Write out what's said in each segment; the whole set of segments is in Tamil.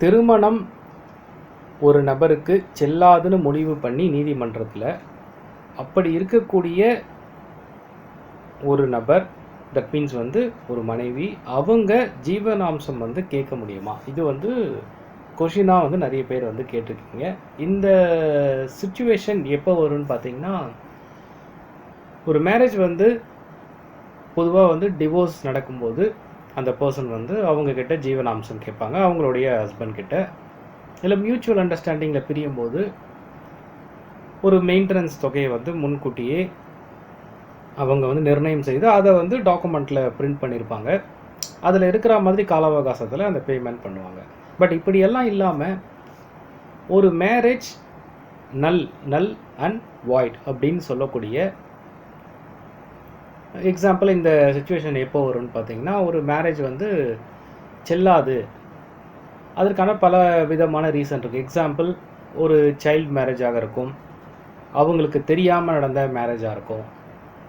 திருமணம் ஒரு நபருக்கு செல்லாதுன்னு முடிவு பண்ணி நீதிமன்றத்தில் அப்படி இருக்கக்கூடிய ஒரு நபர் தட் மீன்ஸ் வந்து ஒரு மனைவி அவங்க ஜீவனாம்சம் வந்து கேட்க முடியுமா? இது வந்து கொஷினாக வந்து நிறைய பேர் வந்து கேட்டிருக்கீங்க. இந்த சுச்சுவேஷன் எப்போ வரும்னு பார்த்தீங்கன்னா ஒரு மேரேஜ் வந்து பொதுவாக வந்து டிவோர்ஸ் நடக்கும்போது அந்த பர்சன் வந்து அவங்கக்கிட்ட ஜீவனாம்சம் கேட்பாங்க அவங்களுடைய ஹஸ்பண்ட் கிட்ட. இல்லை மியூச்சுவல் அண்டர்ஸ்டாண்டிங்கில் பிரியும் போது ஒரு மெயின்டெனன்ஸ் தொகையை வந்து முன்கூட்டியே அவங்க வந்து நிர்ணயம் செய்து அதை வந்து டாக்குமெண்ட்டில் பிரிண்ட் பண்ணியிருப்பாங்க அதில் இருக்கிற மாதிரி கால அவகாசத்தில் அந்த பேமெண்ட் பண்ணுவாங்க. பட் இப்படியெல்லாம் இல்லாமல் ஒரு மேரேஜ் நல் நல் அண்ட் வாய்ட் அப்படின்னு சொல்லக்கூடிய எக்ஸாம்பிள் இந்த சுச்சுவேஷன் எப்போ வரும்னு பார்த்தீங்கன்னா ஒரு மேரேஜ் வந்து செல்லாது. அதற்கான பல விதமான ரீசன் இருக்குது எக்ஸாம்பிள் ஒரு சைல்டு மேரேஜாக இருக்கும். அவங்களுக்கு தெரியாமல் நடந்த மேரேஜாக இருக்கும்.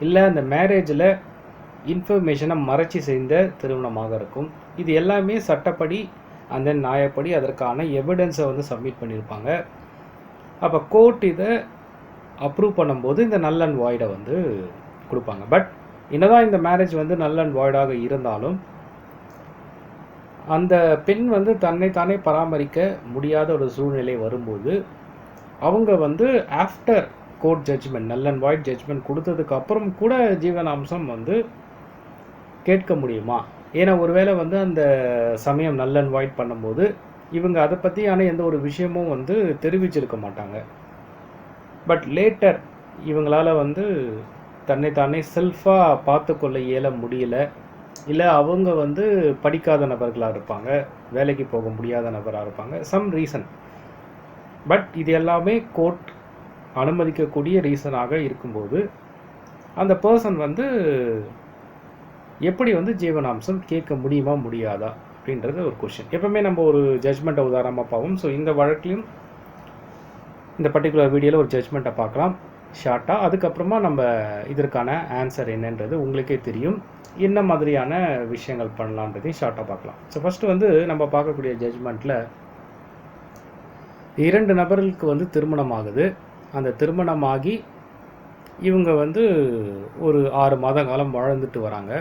இல்லை அந்த மேரேஜில் இன்ஃபர்மேஷனை மறைச்சி செய்த திருமணமாக இருக்கும். இது எல்லாமே சட்டப்படி அந்த நியாயப்படி அதற்கான எவிடன்ஸை வந்து சப்மிட் பண்ணியிருப்பாங்க அப்போ கோர்ட் இதை அப்ரூவ் பண்ணும்போது இந்த நல் அண்ட் வாய்டை வந்து கொடுப்பாங்க. பட் என்னதான் இந்த மேரேஜ் வந்து நல்ல அண்ட் வாய்டாக இருந்தாலும் அந்த பெண் வந்து தன்னை தானே பராமரிக்க முடியாத ஒரு சூழ்நிலை வரும்போது அவங்க வந்து after court judgement null and void judgement கொடுத்ததுக்கு அப்புறம் கூட ஜீவனாம்சம் வந்து கேட்க முடியுமா? ஏன்னா ஒருவேளை வந்து அந்த சமயம் நல்ல அண்ட் வாய்ட் பண்ணும்போது இவங்க அதை பற்றியான எந்த ஒரு விஷயமும் வந்து தெரிவிச்சிருக்க மாட்டாங்க. பட் லேட்டர் இவங்களால் வந்து தன்னைத்தானே செல்ஃபாக பார்த்து கொள்ள இயல முடியல. இல்லை அவங்க வந்து படிக்காத நபர்களாக இருப்பாங்க. வேலைக்கு போக முடியாத நபராக இருப்பாங்க. சம் ரீசன் பட் இது எல்லாமே கோர்ட் அனுமதிக்கக்கூடிய ரீசனாக இருக்கும்போது அந்த பர்சன் வந்து எப்படி வந்து ஜீவனாம்சம் கேட்க முடியுமா முடியாதா அப்படின்றது ஒரு கொஷின் எப்பவுமே நம்ம ஒரு ஜட்ஜ்மெண்ட்டை உதாரணமாக பார்ப்போம். ஸோ இந்த வழக்கிலையும் இந்த பர்டிகுலர் வீடியோவில் ஒரு ஜட்ஜ்மெண்ட்டை பார்க்கலாம். ஷார்ட்டாக அதுக்கப்புறமா நம்ம இதற்கான ஆன்சர் என்னன்றது உங்களுக்கே தெரியும். என்ன மாதிரியான விஷயங்கள் பண்ணலான்றதையும் ஷார்ட்டாக பார்க்கலாம். ஸோ ஃபஸ்ட்டு வந்து நம்ம பார்க்கக்கூடிய ஜட்ஜ்மெண்ட்டில் இரண்டு நபர்களுக்கு வந்து திருமணம் ஆகுது அந்த திருமணமாகி இவங்க வந்து ஒரு ஆறு மாத காலம் வாழ்ந்துட்டு வராங்க.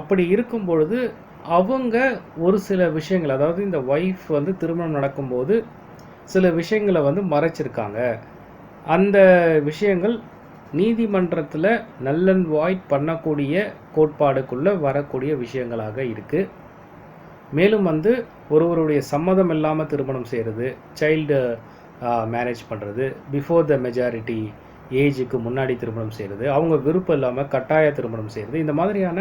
அப்படி இருக்கும் பொழுது அவங்க ஒரு சில விஷயங்கள் அதாவது இந்த ஒய்ஃப் வந்து திருமணம் நடக்கும்போது சில விஷயங்களை வந்து மறைச்சிருக்காங்க. அந்த விஷயங்கள் நீதிமன்றத்தில் நல் அண்ட் வாய்ட் பண்ணக்கூடிய கோட்பாடுக்குள்ளே வரக்கூடிய விஷயங்களாக இருக்குது மேலும் வந்து ஒருவருடைய சம்மதம் இல்லாமல் திருமணம் செய்கிறது சைல்டு மேரேஜ் பண்ணுறது பிஃபோர் த மெஜாரிட்டி ஏஜுக்கு முன்னாடி திருமணம் செய்கிறது அவங்க விருப்பம் இல்லாமல் கட்டாய திருமணம் செய்கிறது இந்த மாதிரியான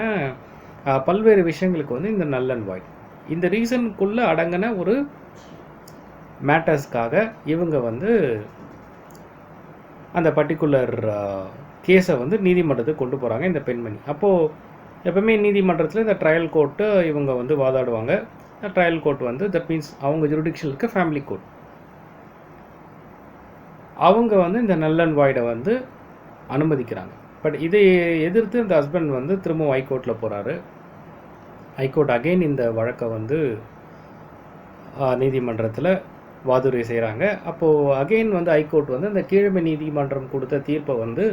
பல்வேறு விஷயங்களுக்கு வந்து இந்த நல் அண்ட் வாய்ட். இந்த ரீசனுக்குள்ளே அடங்கின ஒரு மேட்டர்ஸ்க்காக இவங்க வந்து அந்த பர்டிகுலர் கேஸை வந்து நீதிமன்றத்துக்கு கொண்டு போகிறாங்க இந்த பெண்மணி. அப்போது எப்பவுமே நீதிமன்றத்தில் இந்த ட்ரையல் கோர்ட்டு இவங்க வந்து வாதாடுவாங்க. ட்ரையல் கோர்ட் வந்து தட் மீன்ஸ் அவங்க ஜுடிஷியல் இருக்க ஃபேமிலி கோர்ட் அவங்க வந்து இந்த நல்லன் வாய்டை வந்து அனுமதிக்கிறாங்க. பட் இதை எதிர்த்து இந்த ஹஸ்பண்ட் வந்து திரும்பவும் ஹைகோர்ட்டில் போகிறாரு ஹைகோர்ட் அகைன் இந்த வழக்கை வந்து நீதிமன்றத்தில் வாதுரை செய்கிறாங்க அப்போது அகைன் வந்து ஹைகோர்ட் வந்து இந்த கீழமை நீதிமன்றம் கொடுத்த தீர்ப்பை வந்து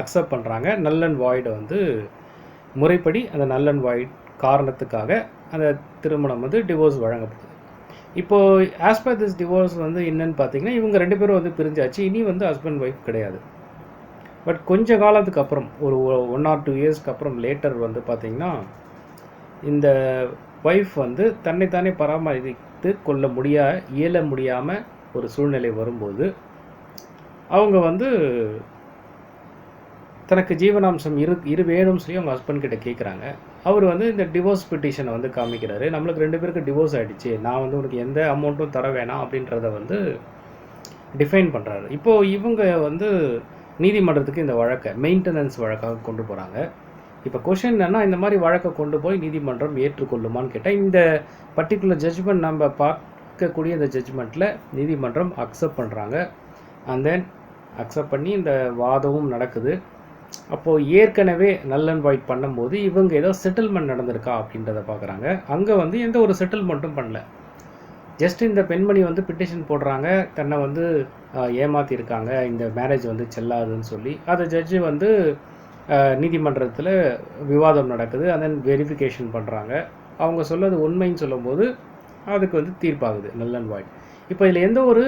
அக்செப்ட் பண்ணுறாங்க நல்லன் அண்ட் வாய்டை வந்து முறைப்படி அந்த நல்லன் அண்ட் வாய்ட் காரணத்துக்காக அந்த திருமணம் வந்து டிவோர்ஸ் வழங்கப்படுது. இப்போது ஆஸ் பர் திஸ் டிவோர்ஸ் வந்து என்னன்னு பார்த்தீங்கன்னா இவங்க ரெண்டு பேரும் வந்து பிரிஞ்சாச்சு. இனி வந்து ஹஸ்பண்ட் ஒய்ஃப் கிடையாது. பட் கொஞ்ச காலத்துக்கு அப்புறம் ஒரு ஒன் ஆர் டூ இயர்ஸ்க்கு அப்புறம் லேட்டர் வந்து பார்த்திங்கன்னா இந்த ஒய்ஃப் வந்து தன்னைத்தானே பராமரித்து கொள்ள முடியா இயல முடியாமல் ஒரு சூழ்நிலை வரும்போது அவங்க வந்து தனக்கு ஜீவனாம்சம் இரு இரு வேணும்னு சொல்லி அவங்க ஹஸ்பண்ட் கிட்ட கேட்குறாங்க அவர் வந்து இந்த டிவோர்ஸ் பெட்டிஷனை வந்து காமிக்கிறாரு. நம்மளுக்கு ரெண்டு பேருக்கு டிவோர்ஸ் ஆகிடுச்சு நான் வந்து உனக்கு எந்த அமௌண்ட்டும் தர வேணாம் அப்படின்றத வந்து டிஃபைன் பண்ணுறாரு இப்போது இவங்க வந்து நீதிமன்றத்துக்கு இந்த வழக்கை மெயின்டெனன்ஸ் வழக்காக கொண்டு போகிறாங்க இப்போ கொஷின் என்னன்னா இந்த மாதிரி வழக்கை கொண்டு போய் நீதிமன்றம் ஏற்றுக்கொள்ளுமான்னு கேட்டால் இந்த பர்டிகுலர் ஜட்ஜ்மெண்ட் நம்ம பார்க்கக்கூடிய இந்த ஜட்ஜ்மெண்ட்டில் நீதிமன்றம் அக்செப்ட் பண்ணுறாங்க அண்ட் தென் அக்செப்ட் பண்ணி இந்த வாதமும் நடக்குது. அப்போது ஏற்கனவே நல் அண்ட் பண்ணும்போது இவங்க ஏதோ செட்டில்மெண்ட் நடந்திருக்கா அப்படின்றத பார்க்குறாங்க. அங்கே வந்து எந்த ஒரு செட்டில்மெண்ட்டும் பண்ணல. ஜஸ்ட் இந்த பெண்மணி வந்து பிட்டிஷன் போடுறாங்க. தன்னை வந்து ஏமாற்றிருக்காங்க இந்த மேரேஜ் வந்து செல்லாதுன்னு சொல்லி. அதை ஜட்ஜு வந்து நீதிமன்றத்தில் விவாதம் நடக்குது அண்ட் தென் வெரிஃபிகேஷன் பண்ணுறாங்க அவங்க சொல்லது உண்மைன்னு சொல்லும்போது அதுக்கு வந்து தீர்ப்பாகுது நல் அண்ட் வாய்ட் இப்போ இதில் எந்த ஒரு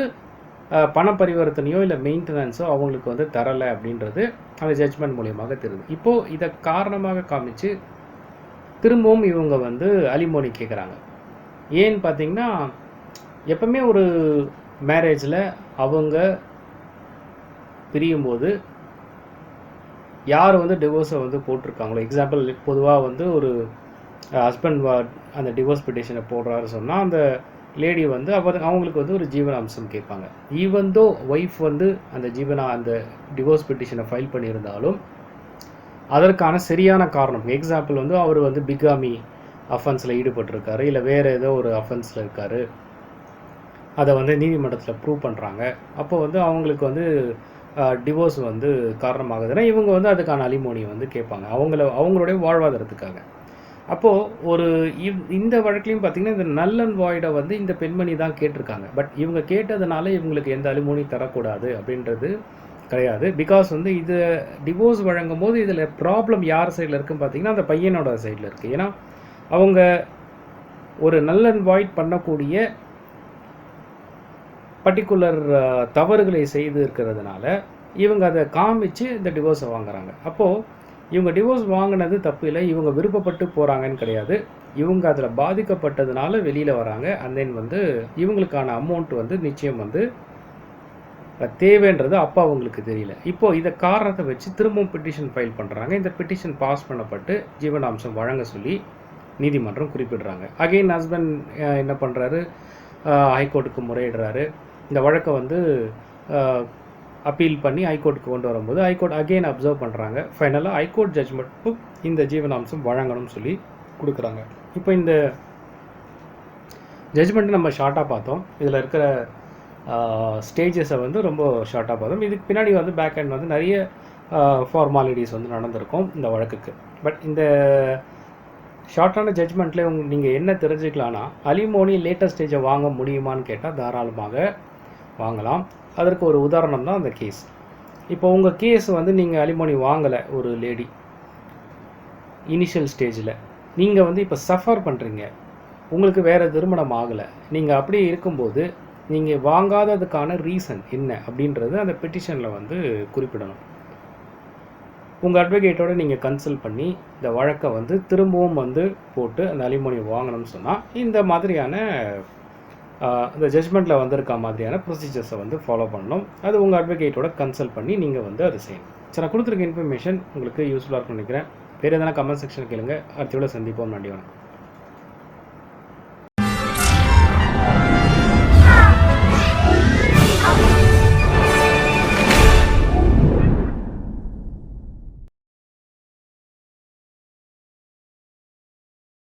பண பரிவர்த்தனையோ இல்லை மெயின்டெனன்ஸோ அவங்களுக்கு வந்து தரலை அப்படின்றது அந்த ஜட்ஜ்மெண்ட் மூலியமாக தெரியுது. இப்போது இதை காரணமாக காமிச்சு திரும்பவும் இவங்க வந்து அலிமோனி கேட்குறாங்க ஏன்னு பார்த்தீங்கன்னா எப்பவுமே ஒரு மேரேஜில் அவங்க பிரியும்போது யார் வந்து டிவோர்ஸை வந்து போட்டிருக்காங்களோ எக்ஸாம்பிள் பொதுவாக வந்து ஒரு ஹஸ்பண்ட் அந்த டிவோர்ஸ் பெட்டிஷனை போடுறாரு சொன்னால் அந்த லேடி வந்து அவர் அவங்களுக்கு வந்து ஒரு ஜீவனாம்சம் கேட்பாங்க. ஈவன் தோ ஒய்ஃப் வந்து அந்த ஜீவனா அந்த டிவோர்ஸ் பெட்டிஷனை ஃபைல் பண்ணியிருந்தாலும் அதற்கான சரியான காரணம் எக்ஸாம்பிள் வந்து அவர் வந்து பிகாமி அஃபென்ஸில் ஈடுபட்டிருக்காரு இல்லை வேறு ஏதோ ஒரு அஃபென்ஸில் இருக்காரு. அதை வந்து நீதிமன்றத்தில் ப்ரூவ் பண்ணுறாங்க அப்போ வந்து அவங்களுக்கு வந்து டிவோர்ஸ் வந்து காரணமாகுதுன்னா இவங்க வந்து அதுக்கான அலிமோனியை வந்து கேட்பாங்க. அவங்கள அவங்களுடைய வாழ்வாதாரத்துக்காக. அப்போது ஒரு இவ் இந்த வழக்குலையும் பார்த்தீங்கன்னா இந்த நல்லன் வாய்டை வந்து இந்த பெண்மணி தான் கேட்டிருக்காங்க. பட் இவங்க கேட்டதுனால இவங்களுக்கு எந்த அலிமோனி தரக்கூடாது அப்படின்றது கிடையாது. பிகாஸ் வந்து இது டிவோர்ஸ் வழங்கும் போது இதில் ப்ராப்ளம் யார் சைடில் இருக்குன்னு பார்த்தீங்கன்னா அந்த பையனோட சைடில் இருக்குது ஏன்னா அவங்க ஒரு நல்லன் வாய்ட் பண்ணக்கூடிய பர்டிகுலர் uh, தவறுகளை செய்து இருக்கிறதுனால இவங்க அதை காமிச்சு இந்த டிவோர்ஸை வாங்குறாங்க. அப்போது இவங்க டிவோர்ஸ் வாங்கினது தப்பு இல்லை இவங்க விருப்பப்பட்டு போகிறாங்கன்னு கிடையாது. இவங்க அதில் பாதிக்கப்பட்டதுனால வெளியில் வராங்க. அண்ட் தென் வந்து இவங்களுக்கான அமௌண்ட் வந்து நிச்சயம் வந்து தேவைன்றது அப்போ அவங்களுக்கு தெரியல. இப்போ இதை காரணத்தை வச்சு திரும்பவும் பெட்டிஷன் ஃபைல் பண்ணுறாங்க இந்த பெட்டிஷன் பாஸ் பண்ணப்பட்டு ஜீவனாம்சம் வழங்க சொல்லி நீதிமன்றம் குறிப்பிடுறாங்க. அகைன் ஹஸ்பண்ட் என்ன பண்ணுறாரு ஹைகோர்ட்டுக்கு முறையிடுறாரு. இந்த வழக்கை வந்து அப்பீல் பண்ணி ஹைகோர்ட்டுக்கு கொண்டு வரும்போது ஹைகோர்ட் அகைன் அப்சர்வ் பண்ணுறாங்க ஃபைனலாக ஹைகோர்ட் ஜட்மெண்ட்டும் இந்த ஜீவனாம்சம் வழங்கணும்னு சொல்லி கொடுக்குறாங்க. இப்போ இந்த ஜட்ஜ்மெண்ட்டு நம்ம ஷார்ட்டாக பார்த்தோம். இதில் இருக்கிற ஸ்டேஜஸை வந்து ரொம்ப ஷார்ட்டாக பார்த்தோம். இதுக்கு பின்னாடி வந்து பேக் அண்ட் வந்து நிறைய ஃபார்மாலிட்டிஸ் வந்து நடந்திருக்கும் இந்த வழக்குக்கு. பட் இந்த ஷார்ட்டான ஜட்மெண்ட்டில் உங்க நீங்கள் என்ன தெரிஞ்சுக்கலான்னா அலிமோனி லேட்டஸ்ட் ஸ்டேஜை வாங்க முடியுமான்னு கேட்டால் தாராளமாக வாங்கலாம். அதற்கு ஒரு உதாரணம் தான் அந்த கேஸ் இப்போ உங்கள் கேஸ் வந்து நீங்கள் அலிமோனி வாங்கலை ஒரு லேடி இனிஷியல் ஸ்டேஜில் நீங்கள் வந்து இப்போ சஃபர் பண்ணுறீங்க உங்களுக்கு வேறு திருமணம் ஆகலை. நீங்கள் அப்படியே இருக்கும்போது நீங்கள் வாங்காததுக்கான ரீசன் என்ன அப்படின்றது அந்த பெட்டிஷனில் வந்து குறிப்பிடணும். உங்கள் அட்வொகேட்டோட நீங்கள் கன்சல்ட் பண்ணி இந்த வழக்கை வந்து திரும்பவும் வந்து போட்டு அந்த அலிமோனி வாங்கணும்னு சொன்னால் இந்த மாதிரியான அந்த ஜட்மெண்ட்டில் வந்திருக்க மாதிரியான ப்ரொசீஜர்ஸை வந்து ஃபாலோ பண்ணணும். அது உங்கள் அட்வொகேட்டோட கன்சல்ட் பண்ணி நீங்கள் வந்து அதை செய்யணும். சரி நான் கொடுத்துருக்க இன்ஃபர்மேஷன் உங்களுக்கு யூஸ்ஃபுல்லாக இருக்கும் நினைக்கிறேன். வேறு எதனா கமெண்ட் செக்ஷன் கேளுங்க. அடுத்தோட சந்திப்போம். நன்றி வணக்கம்.